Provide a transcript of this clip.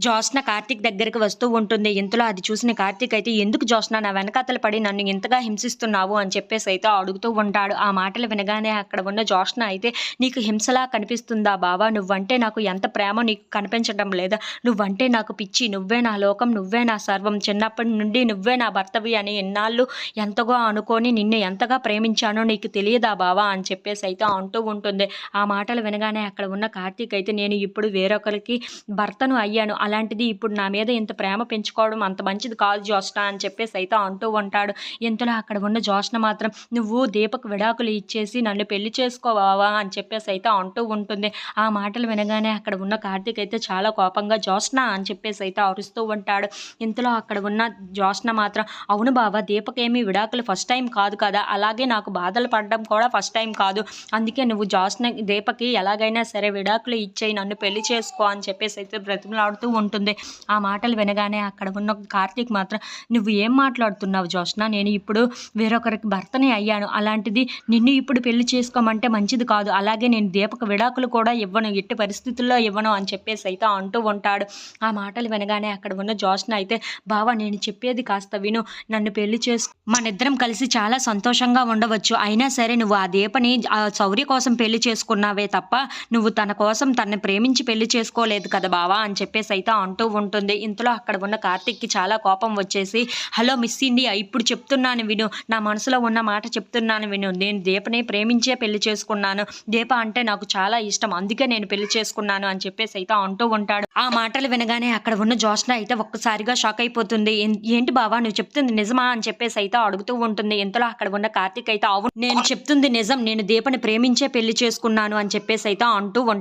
జోష్న కార్తీక్ దగ్గరికి వస్తూ ఉంటుంది. ఇంతలో అది చూసిన కార్తీక్ అయితే ఎందుకు జోష్న నా వెనకాతల పడి నన్ను ఇంతగా హింసిస్తున్నావు? అని చెప్పేసి అయితే అడుగుతూ ఉంటాడు. ఆ మాటలు వినగానే అక్కడ ఉన్న జోష్న అయితే నీకు హింసలా కనిపిస్తుందా బావా? నువ్వంటే నాకు ఎంత ప్రేమ నీకు కనిపించడం లేదా? నువ్వంటే నాకు పిచ్చి. నువ్వే నా లోకం నువ్వే నా సర్వం. చిన్నప్పటి నుండి నువ్వే నా భర్తవి అని ఎన్నాళ్ళు ఎంతగా అనుకొని నిన్ను ఎంతగా ప్రేమించానో నీకు తెలియదా బావా? అని చెప్పేసి అయితే అంటూ ఉంటుంది. ఆ మాటలు వినగానే అక్కడ ఉన్న కార్తీక్ అయితే నేను ఇప్పుడు వేరొకరికి భర్తను అయ్యాను. అలాంటిది ఇప్పుడు నా మీద ఇంత ప్రేమ పెంచుకోవడం అంత మంచిది కాదు జోష్న అని చెప్పేసి అయితే అంటూ ఉంటాడు. ఇంతలో అక్కడ ఉన్న జోష్న మాత్రం నువ్వు దీపక్ విడాకులు ఇచ్చేసి నన్ను పెళ్ళి చేసుకోవావా? అని చెప్పేసి అయితే అంటూ ఉంటుంది. ఆ మాటలు వినగానే అక్కడ ఉన్న కార్తీక్ అయితే చాలా కోపంగా జోష్న అని చెప్పేసి అయితే అరుస్తూ ఉంటాడు. ఇంతలో అక్కడ ఉన్న జోష్న మాత్రం అవును బావా దీపక్ ఏమీ విడాకులు ఫస్ట్ టైం కాదు కదా అలాగే నాకు బాధలు పడడం కూడా ఫస్ట్ టైం కాదు. అందుకే నువ్వు జోష్న దీపకి ఎలాగైనా సరే విడాకులు ఇచ్చేయి నన్ను పెళ్ళి చేసుకో అని చెప్పేసి అయితే బ్రతిమలాడుతూ ఉంటుంది. ఆ మాటలు వినగానే అక్కడ ఉన్న కార్తీక్ మాత్రం నువ్వు ఏం మాట్లాడుతున్నావు జోష్న నేను ఇప్పుడు వేరొకరికి భర్తనే అయ్యాను. అలాంటిది నిన్ను ఇప్పుడు పెళ్ళి చేసుకోమంటే మంచిది కాదు. అలాగే నేను దీపక విడాకులు కూడా ఇవ్వను. ఎట్టి పరిస్థితుల్లో ఇవ్వను అని చెప్పేసి అయితే అంటూ ఉంటాడు. ఆ మాటలు వినగానే అక్కడ ఉన్న జోష్న అయితే బావా నేను చెప్పేది కాస్త విను. నన్ను పెళ్ళి చేసుకో మనిద్దరం కలిసి చాలా సంతోషంగా ఉండవచ్చు. అయినా సరే నువ్వు ఆ దీపని ఆ శౌర్య కోసం పెళ్ళి చేసుకున్నావే తప్ప నువ్వు తన కోసం తనని ప్రేమించి పెళ్ళి చేసుకోలేదు కదా బావా అని చెప్పేసి అయితే అంటూ ఉంటుంది. ఇంతలో అక్కడ ఉన్న కార్తిక్కి చాలా కోపం వచ్చేసి హలో మిస్ ఇండియా ఇప్పుడు చెప్తున్నాను విను. నా మనసులో ఉన్న మాట చెప్తున్నాను విను. నేను దీపని ప్రేమించే పెళ్ళి చేసుకున్నాను. దీప అంటే నాకు చాలా ఇష్టం. అందుకే నేను పెళ్ళి చేసుకున్నాను అని చెప్పేసి అయితే అంటూ ఉంటాడు. ఆ మాటలు వినగానే అక్కడ ఉన్న జోష్న అయితే ఒక్కసారిగా షాక్ అయిపోతుంది. ఏంటి బావా? నువ్వు చెప్తుంది నిజమా? అని చెప్పేసి అయితే అడుగుతూ ఉంటుంది. ఇంతలో అక్కడ ఉన్న కార్తిక్ అయితే అవును నేను చెప్తుంది నిజం. నేను దీపని ప్రేమించే పెళ్ళి చేసుకున్నాను అని చెప్పేసి అయితే అంటూ ఉంటాను